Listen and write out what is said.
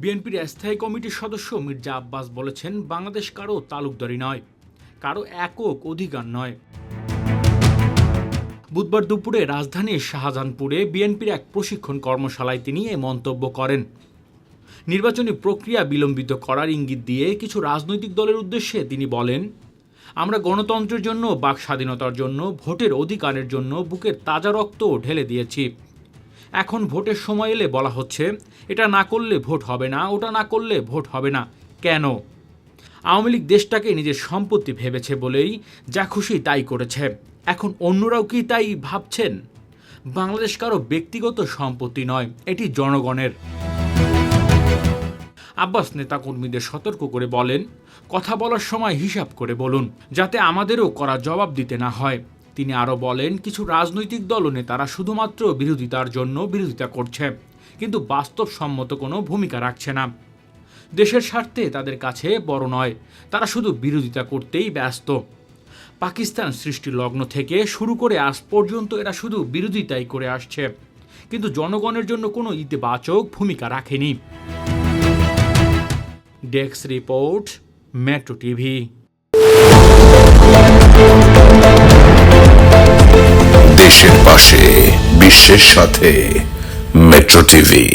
বিএনপির স্থায়ী কমিটির সদস্য মির্জা আব্বাস বলেছেন, বাংলাদেশ কারও তালুকদারি নয়, কারও একক অধিকার নয়। বুধবার দুপুরে রাজধানীর শাহজাহানপুরে বিএনপির এক প্রশিক্ষণ কর্মশালায় তিনি এ মন্তব্য করেন। নির্বাচনী প্রক্রিয়া বিলম্বিত করার ইঙ্গিত দিয়ে কিছু রাজনৈতিক দলের উদ্দেশ্যে তিনি বলেন, আমরা গণতন্ত্রের জন্য, বাক স্বাধীনতার জন্য, ভোটের অধিকারের জন্য বুকের তাজা রক্ত ঢেলে দিয়েছি। এখন ভোটের সময় এলে বলা হচ্ছে, এটা না করলে ভোট হবে না, ওটা না করলে ভোট হবে না। কেন? আওয়ামী লীগ দেশটাকে নিজের সম্পত্তি ভেবেছে বলেই যা খুশি তাই করেছে। এখন অন্যরাও কি তাই ভাবছেন? বাংলাদেশ কারও ব্যক্তিগত সম্পত্তি নয়, এটি জনগণের। আব্বাস নেতাকর্মীদের সতর্ক করে বলেন, কথা বলার সময় হিসাব করে বলুন, যাতে আমাদেরও করা জবাব দিতে না হয়। তিনি আরও বলেন, কিছু রাজনৈতিক দল ও নেতারা শুধুমাত্র বিরোধিতার জন্য বিরোধিতা করছে, কিন্তু বাস্তবসম্মত কোনো ভূমিকা রাখছে না। দেশের স্বার্থে তাদের কাছে বড় নয়, তারা শুধু বিরোধিতা করতেই ব্যস্ত। পাকিস্তান সৃষ্টি লগ্ন থেকে শুরু করে আজ পর্যন্ত এরা শুধু বিরোধিতাই করে আসছে, কিন্তু জনগণের জন্য কোনো ইতিবাচক ভূমিকা রাখেনি। Desk report, metro TV. দেশের পাশে বিশ্বের সাথে মেট্রো টিভি